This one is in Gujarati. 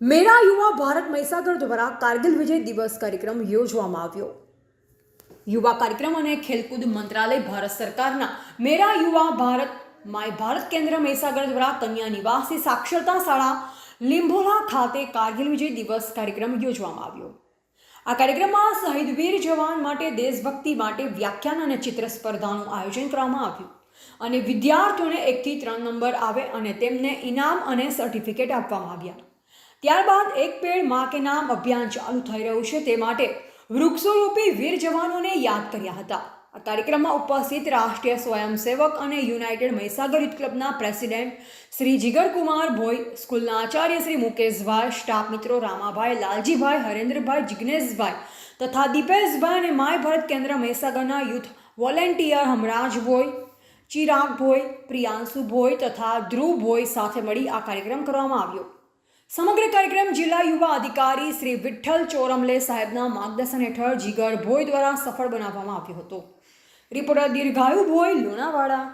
મેરા યુવા ભારત મહીસાગર દ્વારા કારગિલ વિજય દિવસ કાર્યક્રમ યોજવામાં આવ્યો. યુવા કાર્યક્રમ અને ખેલકૂદ મંત્રાલય ભારત સરકારના મેરા યુવા ભારત, માય ભારત કેન્દ્ર મહીસાગર દ્વારા કન્યા નિવાસી સાક્ષરતા શાળા, લીંભોલા ખાતે કારગિલ વિજય દિવસ કાર્યક્રમ યોજવામાં આવ્યો. આ કાર્યક્રમમાં શહીદ વીર જવાન માટે દેશભક્તિ માટે વ્યાખ્યાન અને ચિત્ર સ્પર્ધાનું આયોજન કરવામાં આવ્યું અને વિદ્યાર્થીઓને એકથી ત્રણ નંબર આવે અને તેમને ઇનામ અને સર્ટિફિકેટ આપવામાં આવ્યા. ત્યારબાદ એક પેડ મા કે નામ અભિયાન ચાલુ થઈ રહ્યું છે તે માટે વૃક્ષોરૂપી વીર જવાનોને યાદ કર્યા હતા. આ કાર્યક્રમમાં ઉપસ્થિત રાષ્ટ્રીય સ્વયંસેવક અને યુનાઇટેડ મહીસાગર યુથ ક્લબના પ્રેસિડેન્ટ શ્રી જીગરકુમાર ભોઈ, સ્કૂલના આચાર્ય શ્રી મુકેશભાઈ, સ્ટાફ મિત્રો રામાભાઈ, લાલજીભાઈ, હરેન્દ્રભાઈ, જિગ્નેશભાઈ તથા દીપેશભાઈ અને માય ભારત કેન્દ્ર મહીસાગરના યુથ વોલેન્ટિયર હમરાજ ભોઈ, ચિરાગ ભોઈ, પ્રિયાંશુ ભોઈ તથા ધ્રુવ ભોઈ સાથે મળી આ કાર્યક્રમ કરવામાં આવ્યો. સમગ્ર કાર્યક્રમ જિલ્લા યુવા અધિકારી શ્રી વિઠ્ઠલ ચોરમલે સાહેબના માર્ગદર્શન હેઠળ જીગર ભોય દ્વારા સફળ બનાવવામાં આવ્યો હતો. રિપોર્ટર દીર્ઘાયુ ભોય લુણાવાડા.